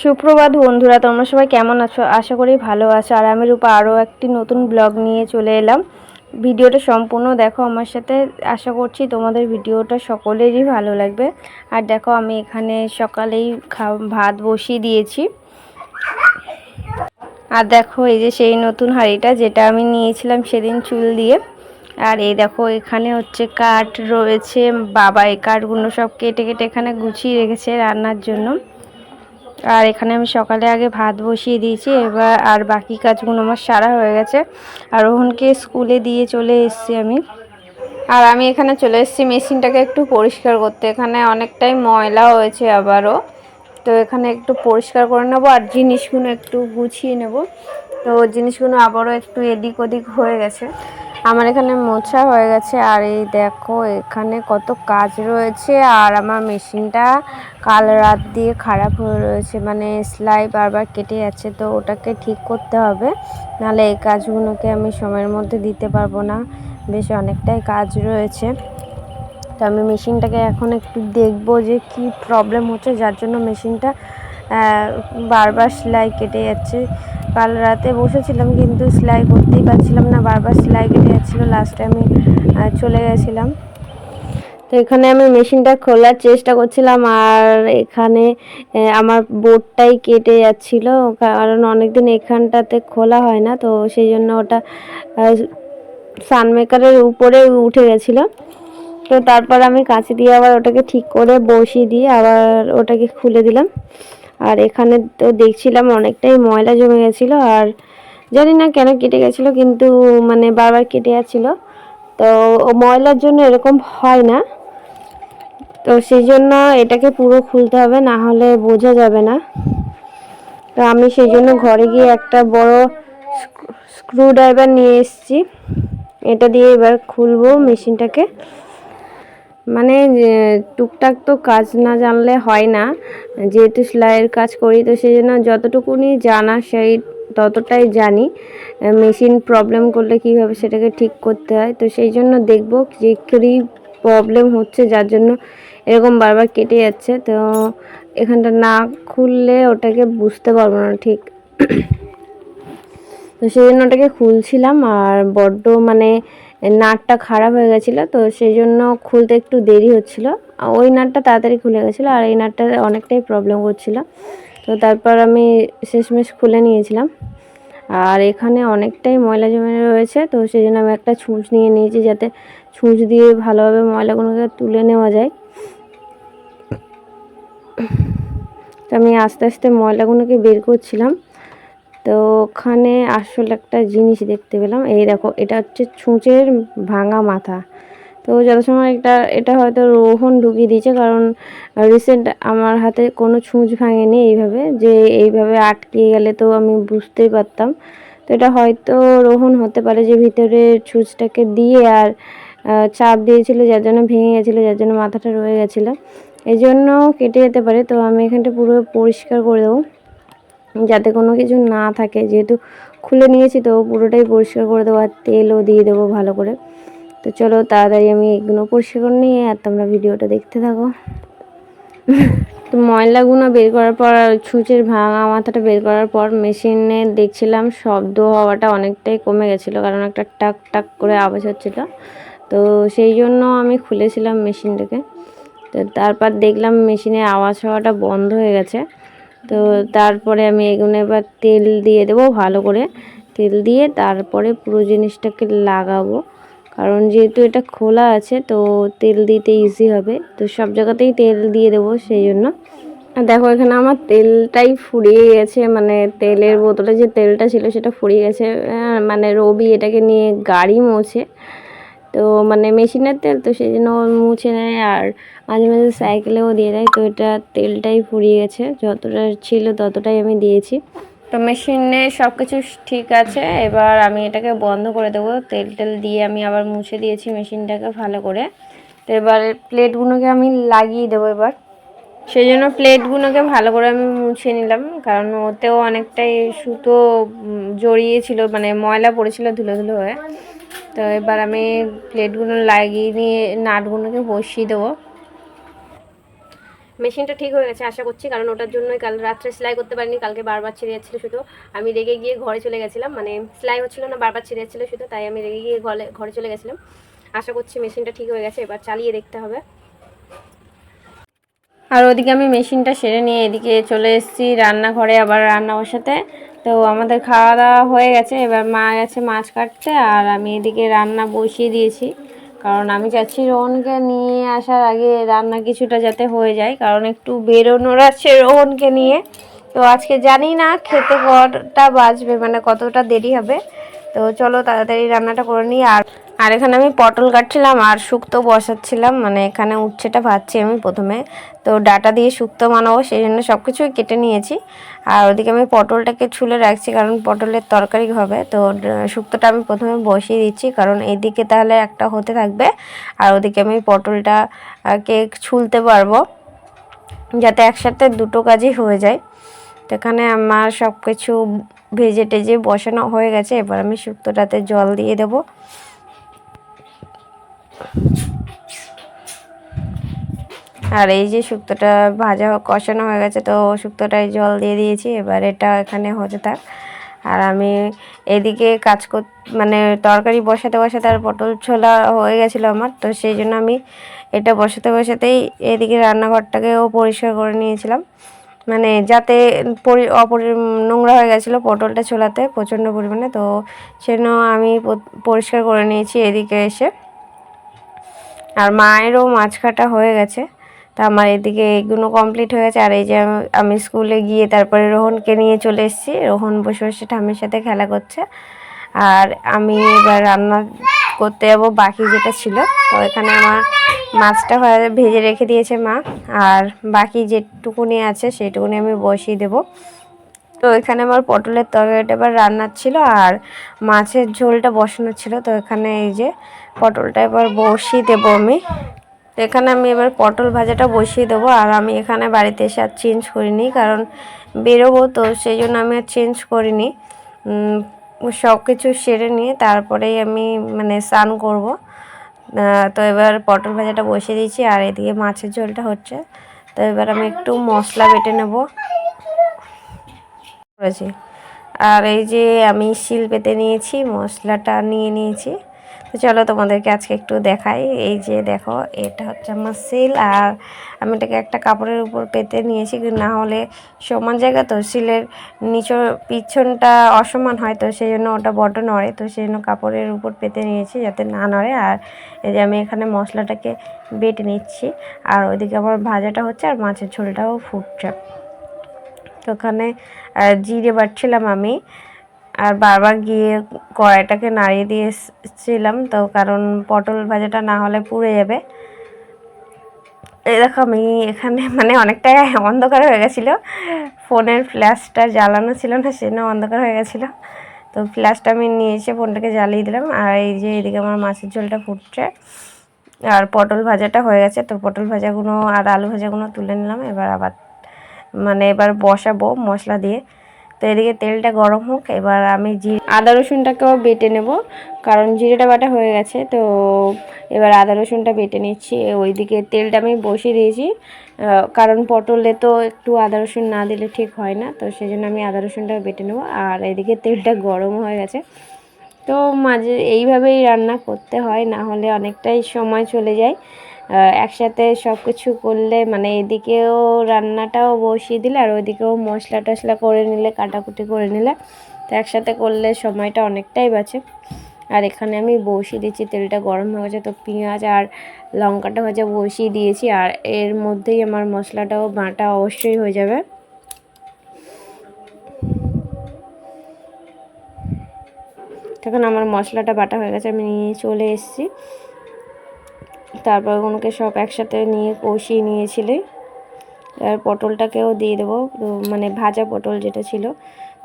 সুপ্রভাত বন্ধুরা, তোমরা সবাই কেমন আছো? আশা করি ভালো আছো। আর আমি রূপা, আরও একটি নতুন ব্লগ নিয়ে চলে এলাম। ভিডিওটা সম্পূর্ণ দেখো আমার সাথে। আশা করছি তোমাদের ভিডিওটা সকলেরই ভালো লাগবে। আর দেখো, আমি এখানে সকালেই ভাত বসিয়ে দিয়েছি। আর দেখো, এই যে সেই নতুন হাঁড়িটা যেটা আমি নিয়েছিলাম সেদিন চুল দিয়ে। আর এই দেখো, এখানে হচ্ছে কাঠ রয়েছে, বাবা এই কাঠগুলো সব কেটে কেটে এখানে গুছিয়ে রেখেছে রান্নার জন্য। আর এখানে আমি সকালে আগে ভাত বসিয়ে দিয়েছি, এবার আর বাকি কাজগুলো আমার সারা হয়ে গেছে। আর রোহনকে স্কুলে দিয়ে চলে এসেছি আমি। আর আমি এখানে চলে এসেছি, মেশিনটাকে একটু পরিষ্কার করতে। এখানে অনেকটাই ময়লা হয়েছে আবারও। তো এখানে একটু পরিষ্কার করে নেব, আর জিনিসগুলো একটু গুছিয়ে নেব। তো জিনিসগুলো আবারও একটু এদিক ওদিক হয়ে গেছে। আমার এখানে মোছা হয়ে গেছে, আর এই দেখো এখানে কত কাজ রয়েছে, আর আমার মেশিনটা কাল রাত দিয়ে খারাপ হয়ে রয়েছে মানে সেলাই বারবার কেটে যাচ্ছে, তো ওটাকে ঠিক করতে হবে, নাহলে এই কাজগুলোকে আমি সময়ের মধ্যে দিতে পারব না, বেশ অনেকটাই কাজ রয়েছে। তো আমি মেশিনটাকে এখন একটু দেখব যে কি প্রবলেম হচ্ছে, যার জন্য মেশিনটা বারবার সেলাই কেটে যাচ্ছে। কাল রাতে বসেছিলাম কিন্তু সেলাই করতেই পারছিলাম না, বারবার সেলাই কেটে যাচ্ছিল। লাস্টে আমি চলে গেছিলাম। তো এখানে আমি মেশিনটা খোলার চেষ্টা করছিলাম আর এখানে আমার বোর্ডটাই কেটে যাচ্ছিল। কারণ অনেকদিন এখানটাতে খোলা হয় না, তো সেই জন্য ওটা সানমেকারের উপরে উঠে গেছিল। তো তারপর আমি কাঁচি দিয়ে আবার ওটাকে ঠিক করে বসিয়ে দিয়ে আবার ওটাকে খুলে দিলাম। আর এখানে তো দেখছিলাম অনেকটাই ময়লা জমে গেছিল আর জানি না কেন কেটে গেছিল, কিন্তু মানে বারবার কেটে যাচ্ছিল। তো ময়লার জন্য এরকম হয় না। তো সেই জন্য এটাকে পুরো খুলতে হবে, না হলে বোঝা যাবে না। তো আমি সেই জন্য ঘরে গিয়ে একটা বড় স্ক্রু ড্রাইভার নিয়ে এসেছি। এটা দিয়ে এবার খুলবো মেশিনটাকে। মানে টুকটাক তো কাজ না জানলে হয় না। যেহেতু সেলাইয়ের কাজ করি, তো সেই জন্য যতটুকুনি জানা সেই ততটাই জানি। মেশিন প্রবলেম করলে কীভাবে সেটাকে ঠিক করতে হয়, তো সেই জন্য দেখব যে কী প্রবলেম হচ্ছে, যার জন্য এরকম বারবার কেটে যাচ্ছে। তো এখানটা না খুললে ওটাকে বুঝতে পারব না ঠিক। তো সেই জন্য ওটাকে খুলছিলাম, আর বড্ড মানে নাটটা খারাপ হয়ে গেছিল, তো সেই জন্য খুলতে একটু দেরি হচ্ছিল। ওই নাটটা তাড়াতাড়ি খুলে গেছিল, আর এই নাটটা অনেকটাই প্রবলেম করছিল। তো তারপর আমি শেষমেশ খুলে নিয়েছিলাম। আর এখানে অনেকটাই ময়লা জমে রয়েছে, তো সেই জন্য আমি একটা ছুঁচ নিয়ে নিয়েছি যাতে ছুঁচ দিয়ে ভালোভাবে ময়লাগুলোকে তুলে নেওয়া যায়। তো আমি আস্তে আস্তে ময়লাগুলোকে বের করছিলাম। তো ওখানে আসলে একটা জিনিস দেখতে পেলাম। এই দেখো, এটা হচ্ছে ছুঁচের ভাঙা মাথা। তো যত সময় এটা এটা হয়তো রোহন ঢুকিয়ে দিয়েছে কারণ রিসেন্ট আমার হাতে কোনো ছুঁচ ভাঙেনি এইভাবে। যে এইভাবে আটকে গেলে তো আমি বুঝতেই পারতাম। তো এটা হয়তো রোহন হতে পারে যে ভিতরে ছুঁচটাকে দিয়ে আর চাপ দিয়েছিল, যার জন্য ভেঙে গেছিল, যার জন্য মাথাটা রয়ে গেছিল। এই জন্য কেটে যেতে পারে। তো আমি এখানটা পুরো পরিষ্কার করে দেবো। যাতে কোনো কিছু না থাকে, যেহেতু খুলে নিয়েছি তো পুরোটাই পরিষ্কার করে দেবো আর তেলও দিয়ে দেবো ভালো করে। তো চলো তাড়াতাড়ি আমি এগুলো পরিষ্কার করে নিয়ে আর তোমরা ভিডিওটা দেখতে থাকো। তো ময়লাগুলো বের করার পর ছুঁচের ভাঙা মাথাটা বের করার পর মেশিনে দেখছিলাম শব্দ হওয়াটা অনেকটাই কমে গেছিল, কারণ একটা টাক টাক করে আওয়াজ হচ্ছিল। তো সেই জন্য আমি খুলেছিলাম মেশিনটাকে। তো তারপর দেখলাম মেশিনে আওয়াজ হওয়াটা বন্ধ হয়ে গেছে। তো তারপরে আমি এগুলো এবার তেল দিয়ে দেবো ভালো করে। তেল দিয়ে তারপরে পুরো জিনিসটাকে লাগাবো। কারণ যেহেতু এটা খোলা আছে, তো তেল দিতে ইজি হবে। তো সব জায়গাতেই তেল দিয়ে দেবো সেই জন্য। দেখো এখানে আমার তেলটাই ফুরিয়ে গেছে মানে তেলের বোতলে যে তেলটা ছিল সেটা ফুরিয়ে গেছে। মানে রবি এটাকে নিয়ে গাড়ি মোছে। তো মানে মেশিনের তেল তো সেই জন্য মুছে নেয় আর মাঝে মাঝে সাইকেলেও দিয়ে দেয়। তো এটা তেলটাই ফুরিয়ে গেছে। যতটা ছিল ততটাই আমি দিয়েছি। তো মেশিনে সব কিছু ঠিক আছে। এবার আমি এটাকে বন্ধ করে দেবো। তেল টেল দিয়ে আমি আবার মুছে দিয়েছি মেশিনটাকে ভালো করে। তো এবার প্লেটগুলোকে আমি লাগিয়ে দেবো এবার। সেই জন্য প্লেটগুলোকে ভালো করে আমি মুছে নিলাম। কারণ ওতেও অনেকটাই সুতো জড়িয়েছিল মানে ময়লা পড়েছিল ধুলো ধুলো হয়ে। তো এবার আমি প্লেটগুলো লাগিয়ে নিয়ে নাটগুলোকে বসিয়ে দেবো। মেশিনটা ঠিক হয়ে গেছে, আশা করছি, কারণ ওটার জন্যই কাল রাত্রে সেলাই করতে পারিনি, কালকে বারবার ছিঁড়ে যাচ্ছিল শুধু। আমি রেগে গিয়ে ঘরে চলে গেছিলাম মানে সেলাই হচ্ছিল না, বারবার ছিঁড়ে যাচ্ছিল শুধু, তাই আমি রেগে গিয়ে ঘরে ঘরে চলে গেছিলাম। আশা করছি মেশিনটা ঠিক হয়ে গেছে, এবার চালিয়ে দেখতে হবে। আর ওদিকে আমি মেশিনটা সেরে নিয়ে এদিকে চলে এসেছি রান্নাঘরে, আবার রান্না বসাতে তো আমাদের খাওয়া দাওয়া হয়ে গেছে। এবার মা গেছে মাছ কাটতে আর আমি এদিকে রান্না বসিয়ে দিয়েছি। কারণ আমি চাচ্ছি রোহনকে নিয়ে আসার আগে রান্না কিছুটা যাতে হয়ে যায়। কারণ একটু বেরোনোর আছে রোহনকে নিয়ে। তো আজকে জানি না খেতে কটা বাজবে মানে কতটা দেরি হবে। তো চলো তাড়াতাড়ি রান্নাটা করে নিই। আর আর এখানে আমি পটল কাটছিলাম আর শুক্তো বসাচ্ছিলাম মানে এখানে উচ্ছেটা ভাজছি আমি প্রথমে। তো ডাটা দিয়ে শুক্তো বানাবো সেই জন্য সব কিছুই কেটে নিয়েছি। আর ওদিকে আমি পটলটাকে ছুলে রাখছি কারণ পটলের তরকারি হবে। তো শুক্তোটা আমি প্রথমে বসিয়ে দিচ্ছি কারণ এদিকে তাহলে একটা হতে থাকবে। আর ওদিকে আমি পটলটা আহ, কে ছুলতে পারব যাতে একসাথে দুটো কাজই হয়ে যায়। তো এখানে আমার সব কিছু ভেজে টেজে বসানো হয়ে গেছে। এবার আমি শুক্তোটাতে জল দিয়ে দেবো। আর এই যে শুক্তোটা ভাজা কষানো হয়ে গেছে, তো শুক্তোটায় জল দিয়ে দিয়েছি। এবার এটা এখানে হতে থাক। আর আমি এদিকে কাজ কর মানে তরকারি বসাতে বসাতে আর পটল ছোলা হয়ে গেছিল আমার, তো সেই জন্য আমি এটা বসাতে বসাতেই এদিকে রান্নাঘরটাকেও পরিষ্কার করে নিয়েছিলাম। মানে যাতে পরি, অপরি, নোংরা হয়ে গেছিল পটলটা ছোলাতে প্রচণ্ড পরিমাণে, তো সেজন্য আমি পরিষ্কার করে নিয়েছি এদিকে এসে। আর মায়েরও মাছ কাটা হয়ে গেছে। তা আমার এদিকে এগুলো কমপ্লিট হয়ে গেছে। আর এই যে আমি- স্কুলে গিয়ে তারপরে রোহনকে নিয়ে চলে এসেছি। রোহন বসে বসে ঠাম্মির সাথে খেলা করছে। আর আমি এবার রান্না করতে যাব বাকি যেটা ছিল। তো এখানে আমার মাছটা ভেজে রেখে দিয়েছে মা। আর বাকি যেটুকুনি আছে সেটুকুনি আমি বসিয়ে দেবো। তো এখানে আমার পটলের তরকারিটা এবার রান্নার ছিল আর মাছের ঝোলটা বসানো ছিল। তো এখানে এই যে পটলটা এবার বসিয়ে দেবো আমি। তো এখানে আমি এবার পটল ভাজাটা বসিয়ে দেবো আর আমি এখানে বাড়িতে এসে আর চেঞ্জ করিনি কারণ বেরোবো তো সেই জন্য আমি আর চেঞ্জ করিনি। সব কিছু সেরে নিয়ে তারপরেই আমি মানে স্নান করব। তো এবার পটল ভাজাটা বসিয়ে দিয়েছি আর এদিকে মাছের ঝোলটা হচ্ছে। তো এবার আমি একটু মশলা বেটে নেব। করেছি। আর এই যে আমি শিল পেতে নিয়েছি, মশলাটা নিয়ে নিয়েছি। তো চলো তোমাদেরকে আজকে একটু দেখাই। এই যে দেখো, এটা হচ্ছে আমার শিল। আর আমি এটাকে একটা কাপড়ের উপর পেতে নিয়েছি না হলে সমান জায়গা তো শিলের নিচর পিছনটা অসমান হয়, তো সেই জন্য ওটা বড় নড়ে। তো সেই জন্য কাপড়ের উপর পেতে নিয়েছি যাতে না নড়ে। আর এই যে আমি এখানে মশলাটাকে বেটে নিচ্ছি। আর ওইদিকে আমার ভাজাটা হচ্ছে, আর মাছের ঝোলটাও ফুটছে। তো ওখানে জিরে বাটছিলাম আমি। আর বারবার গিয়ে কড়াইটাকে নাড়িয়ে দিয়েছিলাম, তো কারণ পটল ভাজাটা না হলে পুড়ে যাবে। দেখো আমি এখানে মানে অনেকটাই অন্ধকার হয়ে গেছিল। ফোনের ফ্ল্যাশটা জ্বালানো ছিল না, সেজন্য অন্ধকার হয়ে গেছিল। তো ফ্ল্যাশটা আমি নিয়ে এসে ফোনটাকে জ্বালিয়ে দিলাম, আর এই যে এদিকে আমার মাছের ঝোলটা ফুটছে। আর পটল ভাজাটা হয়ে গেছে, তো পটল ভাজাগুলো আর আলু ভাজাগুলো তুলে নিলাম, এবার আবার মানে এবার বসাবো মশলা দিয়ে। তো এদিকে তেলটা গরম হোক, এবার আমি জি আদা রসুনটাকেও বেটে নেব, কারণ জিরেটা বাটা হয়ে গেছে, তো এবার আদা রসুনটা বেটে নিচ্ছি। ওইদিকে তেলটা আমি বসিয়ে দিয়েছি কারণ পটলে তো একটু আদা রসুন না দিলে ঠিক হয় না, তো সেই জন্য আমি আদা রসুনটা বেটে নেব। আর এদিকে তেলটা গরম হয়ে গেছে। তো মাঝে এইভাবেই রান্না করতে হয়, না হলে অনেকটাই সময় চলে যায়। একসাথে সব কিছু করলে মানে এদিকেও রান্নাটাও বসিয়ে দিলে আর ওইদিকেও মশলা টশলা করে নিলে, কাটাকুটি করে নিলে। তো একসাথে করলে সময়টা অনেকটাই বাঁচে। আর এখানে আমি বসিয়ে দিচ্ছি, তেলটা গরম হয়ে গেছে তো পেঁয়াজ আর লঙ্কাটা ভাজা বসিয়ে দিয়েছি। আর এর মধ্যেই আমার মশলাটাও, বাটা অবশ্যই হয়ে যাবে। তখন আমার মশলাটা বাটা হয়ে গেছে, আমি নিয়ে চলে এসেছি। তারপর ওগুলোকে সব একসাথে নিয়ে কষিয়ে নিয়েছিলে। আর পটলটাকেও দিয়ে দেবো মানে ভাজা পটল যেটা ছিল।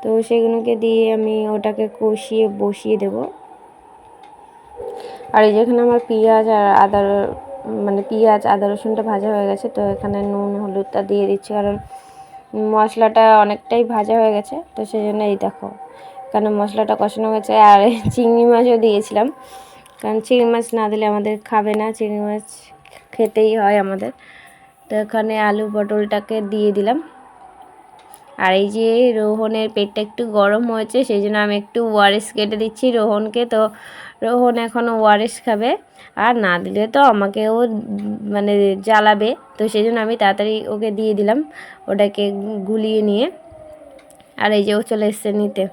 তো সেগুলোকে দিয়ে আমি ওটাকে কষিয়ে বসিয়ে দেবো। আর এই যেখানে আমার পেঁয়াজ আর আদা মানে পেঁয়াজ, আদা রসুনটা ভাজা হয়ে গেছে, তো এখানে নুন, হলুদটা দিয়ে দিচ্ছি। কারণ মশলাটা অনেকটাই ভাজা হয়ে গেছে, তো সেই জন্য এই দেখো, এখানে মশলাটা কষানো হয়েছে। আর চিংড়ি মাছও দিয়েছিলাম। কারণ চিংড়ি মাছ না দিলে আমাদের খাবে না, চিংড়ি মাছ খেতেই হয় আমাদের। তো এখানে আলু পটলটাকে দিয়ে দিলাম। আর এই যে রোহনের পেটটা একটু গরম হয়েছে, সেই জন্য আমি একটু ওয়ারেস কেটে দিচ্ছি রোহনকে। তো রোহন এখনও ওয়ারেস খাবে, আর না দিলে তো আমাকেও মানে জ্বালাবে। তো সেই জন্য আমি তাড়াতাড়ি ওকে দিয়ে দিলাম, ওটাকে গুলিয়ে নিয়ে। আর এই যে ও চলে এসছে নিতে।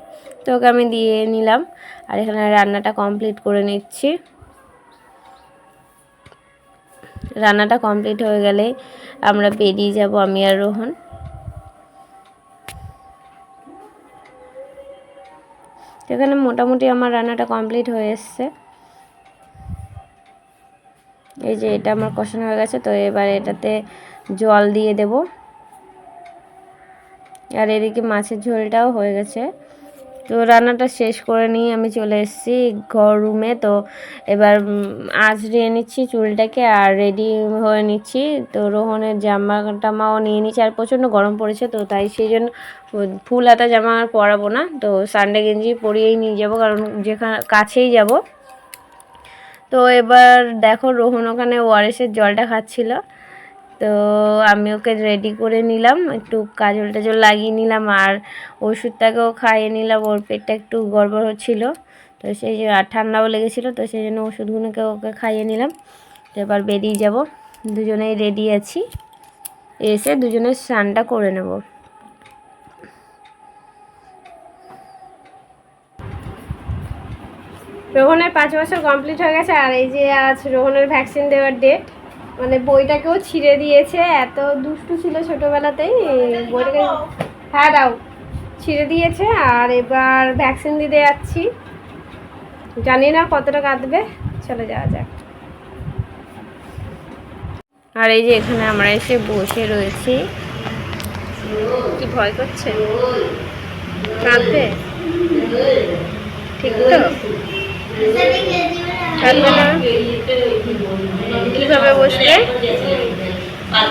তো ওকে আমি দিয়ে নিলাম। আর এখানে রান্নাটা কমপ্লিট করে নিচ্ছি। রান্নাটা কমপ্লিট হয়ে গেলে আমরা বেরিয়ে যাব আমি আর রোহন। এখানে মোটামুটি আমার রান্নাটা কমপ্লিট হয়ে এসছে। এই যে এটা আমার কষানো হয়ে গেছে, তো এবার এটাতে জল দিয়ে দেব। আর এদিকে মাছের ঝোলটাও হয়ে গেছে। তো রান্নাটা শেষ করে নিয়ে আমি চলে এসেছি ঘর রুমে। তো এবার আঁচড়িয়ে নিচ্ছি চুলটাকে আর রেডি হয়ে নিচ্ছি। তো রোহনের জামা টামাও নিয়ে নিচ্ছি। আর প্রচণ্ড গরম পড়েছে তো তাই সেই জন্য ফুল হাতা জামা আর পরাবো না। তো সানডে গেঞ্জি পরিয়েই নিয়ে যাব কারণ যেখানে কাছেই যাব। তো এবার দেখো রোহন ওখানে ওয়ারেসের জলটা খাচ্ছিল। তো আমি ওকে রেডি করে নিলাম, একটু কাজল টাজল লাগিয়ে নিলাম আর ওষুধটাকেও খাইয়ে নিলাম, ওর পেটটা একটু গড়বড় হচ্ছিল। তো সেই যে, আর ঠান্ডাও লেগেছিলো, তো সেই জন্য ওষুধগুলোকে ওকে খাইয়ে নিলাম। তো এবার বেরিয়ে যাব, দুজনেই রেডি আছি। এসে দুজনের স্নানটা করে নেব। রোহনের পাঁচ বছর কমপ্লিট হয়ে গেছে, আর এই যে আজ রোহনের ভ্যাকসিন দেওয়ার ডেট মানে বইটাকেও ছিঁড়ে দিয়েছে এত দুষ্টু ছিল ছোটোবেলাতেই বইটাকে হ্যাঁ দাও। ছিঁড়ে দিয়েছে আর এবার ভ্যাকসিন দিতে যাচ্ছি। জানি না কতটা কাঁদবে চলে যাওয়া যাক। আর এই যে এখানে আমরা এসে বসে রয়েছি। কি ভয় করছে? কাঁদবে? ঠিক তো? না কীভাবে বসবে?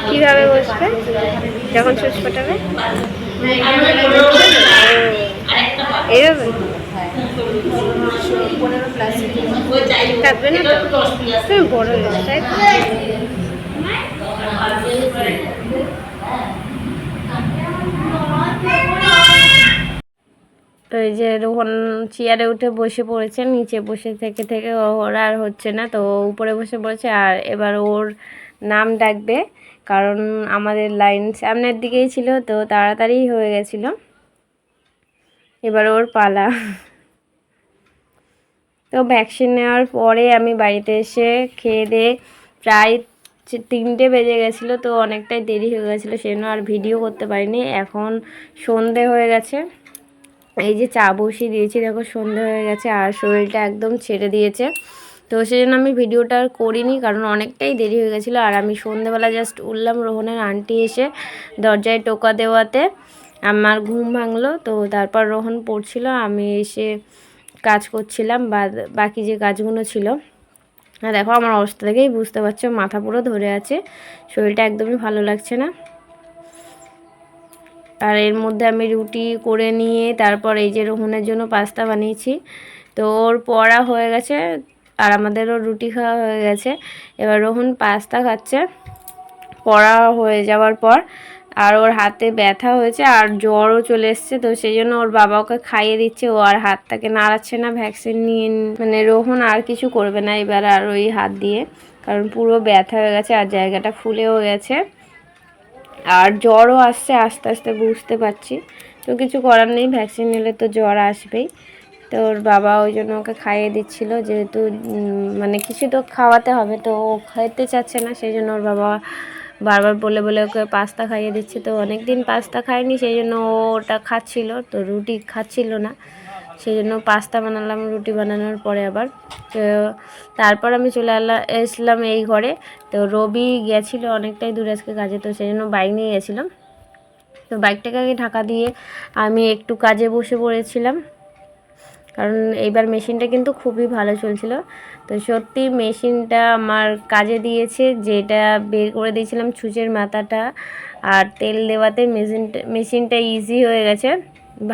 কীভাবে বসবে? যখন সুচ ফোটাবে? এইভাবে? কাঁদবে না বড় হয়েছে তাই তো এই যে রোহন চেয়ারে উঠে বসে পড়েছে, নিচে বসে থেকে থেকে ওর আর হচ্ছে না, তো উপরে বসে পড়েছে আর এবার ওর নাম ডাকবে, কারণ আমাদের লাইন সামনের দিকেই ছিল, তো তাড়াতাড়ি হয়ে গেছিল। এবার ওর পালা। তো ভ্যাকসিন নেওয়ার পরে আমি বাড়িতে এসে খেয়ে দিয়ে প্রায় তিনটে বেজে গেছিল, তো অনেকটাই দেরি হয়ে গেছিল, সেজন্য আর ভিডিও করতে পারিনি। এখন সন্ধে হয়ে গেছে। এই যে চা বসিয়ে দিয়েছি, দেখো সন্ধে হয়ে গেছে আর শরীরটা একদম ছেড়ে দিয়েছে। তো সেই জন্য আমি ভিডিওটা আর করিনি, কারণ অনেকটাই দেরি হয়ে গেছিল। আর আমি সন্ধেবেলা জাস্ট উঠলাম, রোহনের আন্টি এসে দরজায় টোকা দেওয়াতে আমার ঘুম ভাঙলো। তো তারপর রোহন পড়ছিল, আমি এসে কাজ করছিলাম বাকি যে কাজগুলো ছিল। দেখো, আমার অবস্থা থেকেই বুঝতে পারছ, মাথা পুরো ধরে আছে, শরীরটা একদমই ভালো লাগছে না। আর এর মধ্যে আমি রুটি করে নিয়ে তারপর এই যে রোহনের জন্য পাস্তা বানিয়েছি। তো ওর পড়া হয়ে গেছে আর আমাদেরও রুটি খাওয়া হয়ে গেছে। এবার রোহন পাস্তা খাচ্ছে। পড়া হয়ে যাওয়ার পর আর ওর হাতে ব্যথা হয়েছে আর জ্বরও চলে এসছে। তো সেই জন্য ওর বাবা ওকে খাইয়ে দিচ্ছে। ও আর হাতটাকে নাড়াচ্ছে না, ভ্যাকসিন নিয়ে মানে রোহন আর কিছু করবে না এবার আর ওই হাত দিয়ে। কারণ পুরো ব্যথা হয়ে গেছে আর জায়গাটা ফুলেও গেছে। আর জ্বরও আসছে, আস্তে আস্তে বুঝতে পারছি। তো কিছু করার নেই ভ্যাকসিন নিলে তো জ্বর আসবেই। তো ওর বাবা ওই জন্য ওকে খাইয়ে দিচ্ছিল, যেহেতু মানে কিছু তো খাওয়াতে হবে, তো ও খাইতে চাচ্ছে না, সেই জন্য ওর বাবা বারবার বলে বলে ওকে পাস্তা খাইয়ে দিচ্ছে। তো অনেক দিন পাস্তা খায়নি, সেই জন্য ও ওটা খাচ্ছিল, তো রুটি খাচ্ছিল না। সেই জন্য পাস্তা বানালাম, রুটি বানানোর পরে আবার। তারপর আমি চলে আলা, এসলাম এই ঘরে। তো রবি গেছিল অনেকটাই দূরে আজকে কাজে, তো সেই জন্য বাইক নিয়ে গেছিলাম। তো বাইকটাকে আগে ঢাকা দিয়ে আমি একটু কাজে বসে পড়েছিলাম। কারণ এইবার মেশিনটা কিন্তু খুবই ভালো চলছিল। তো সত্যি মেশিনটা আমার কাজে দিয়েছে, যেটা বের করে দিয়েছিলাম ছুঁচের মাথাটা। আর তেল দেওয়াতে মেশিনটা মেশিনটা ইজি হয়ে গেছে।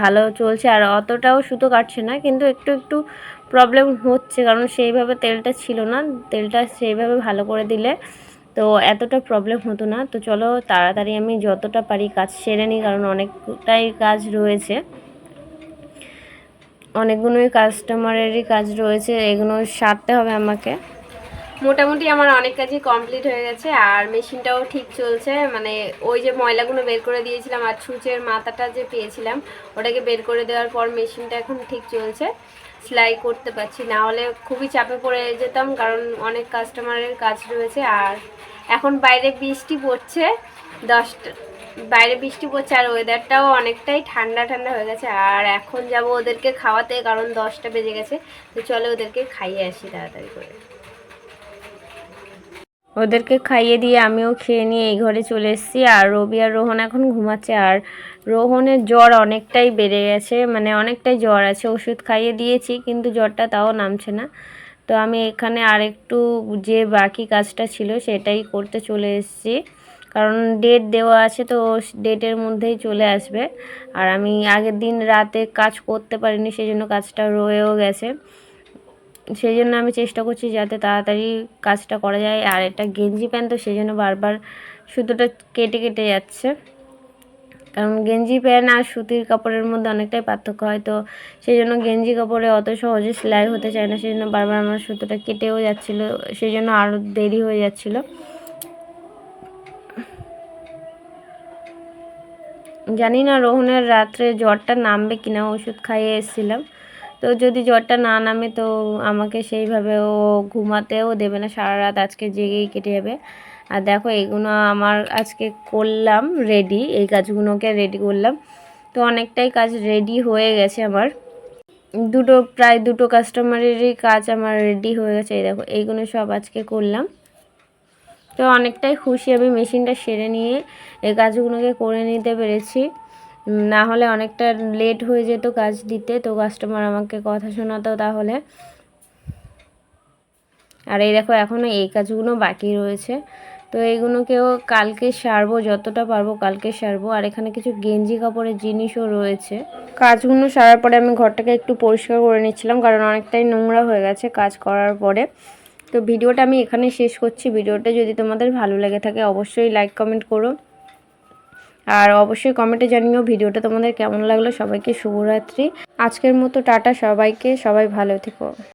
ভালো চলছে আর অতটাও সুতো কাটছে না, কিন্তু একটু একটু প্রবলেম হচ্ছে কারণ সেইভাবে তেলটা ছিল না, তেলটা সেইভাবে ভালো করে দিলে তো এতটা প্রবলেম হতো না। তো চলো তাড়াতাড়ি আমি যতটা পারি কাজ সেরে নিই কারণ অনেকটাই কাজ রয়েছে। অনেকগুলোই কাস্টমারেরই কাজ রয়েছে, এগুলো সারতে হবে আমাকে। মোটামুটি আমার অনেক কাজই কমপ্লিট হয়ে গেছে, আর মেশিনটাও ঠিক চলছে। মানে ওই যে ময়লাগুলো বের করে দিয়েছিলাম আর ছুঁচের মাথাটা যে পেয়েছিলাম, ওটাকে বের করে দেওয়ার পর মেশিনটা এখন ঠিক চলছে। সেলাই করতে পারছি, না হলে খুবই চাপে পড়ে যেতাম, কারণ অনেক কাস্টমারের কাজ রয়েছে। আর এখন বাইরে বৃষ্টি পড়ছে, দশটা, বাইরে বৃষ্টি পড়ছে, আর ওয়েদারটাও অনেকটাই ঠান্ডা ঠান্ডা হয়ে গেছে। আর এখন যাব ওদেরকে খাওয়াতে, কারণ দশটা বেজে গেছে। তো চলো ওদেরকে খাইয়ে আসি তাড়াতাড়ি করে। ওদেরকে খাইয়ে দিয়ে আমিও খেয়ে নিয়ে এই ঘরে চলে এসেছি। আর রবি আর রোহন এখন ঘুমাচ্ছে। আর রোহনের জ্বর অনেকটাই বেড়ে গেছে মানে অনেকটাই জ্বর আছে। ওষুধ খাইয়ে দিয়েছি, কিন্তু জ্বরটা তাও নামছে না। তো আমি এখানে আরেকটু যে বাকি কাজটা ছিল সেটাই করতে চলে এসেছি। কারণ ডেট দেওয়া আছে, তো ডেটের মধ্যেই চলে আসবে। আর আমি আগের দিন রাতে কাজ করতে পারিনি সেই জন্য কাজটা রয়েও গেছে। সেই জন্য আমি চেষ্টা করছি যাতে তাড়াতাড়ি কাজটা করা যায়। আর এটা গেঞ্জি প্যান্ট তো সেই জন্য বারবার সুতোটা কেটে কেটে যাচ্ছে। কারণ গেঞ্জি প্যান্ট আর সুতির কাপড়ের মধ্যে অনেকটাই পার্থক্য হয়। তো সেই জন্য গেঞ্জি কাপড়ে অত সহজে সেলাই হতে চায় না। সেই জন্য বারবার আমার সুতোটা কেটেও যাচ্ছিল। সেই জন্য আরও দেরি হয়ে যাচ্ছিল। জানি না, রোহনের রাত্রে জ্বরটা নামবে কিনা, ওষুধ খাইয়ে এসেছিলাম। তো যদি জ্বরটা না নামে তো আমাকে সেইভাবে ও ঘুমাতেও দেবে না, সারা রাত আজকে জেগেই কেটে যাবে। আর দেখো এগুলো আমার আজকে করলাম রেডি এই কাজগুলোকে রেডি করলাম। তো অনেকটাই কাজ রেডি হয়ে গেছে আমার। দুটো, প্রায় দুটো কাস্টমারেরই কাজ আমার রেডি হয়ে গেছে, এই দেখো এইগুলো সব আজকে করলাম। তো অনেকটাই খুশি আমি মেশিনটা সেরে নিয়ে এই কাজগুলোকে করে নিতে পেরেছি। না হলে অনেকটা লেট হয়ে যেত কাজ দিতে। তো কাস্টমার আমাকে কথা শোনাতো তাহলে। আর এই দেখো এখনও এই কাজগুলো বাকি রয়েছে। তো এইগুলোকেও কালকে সারবো, যতটা পারব কালকে সারবো। আর এখানে কিছু গেঞ্জি কাপড়ের জিনিসও রয়েছে। কাজগুলো সারার পরে আমি ঘরটাকে একটু পরিষ্কার করে নিচ্ছিলাম, কারণ অনেকটাই নোংরা হয়ে গেছে কাজ করার পরে। তো ভিডিওটা আমি এখানে শেষ করছি। ভিডিওটা যদি তোমাদের ভালো লেগে থাকে, অবশ্যই লাইক কমেন্ট করো। আর অবশ্যই কমেন্টে জানিও ভিডিওটা তোমাদের কেমন লাগল। সবাইকে শুভরাত্রি। আজকের মতো টাটা সবাইকে। সবাই ভালো থেকো।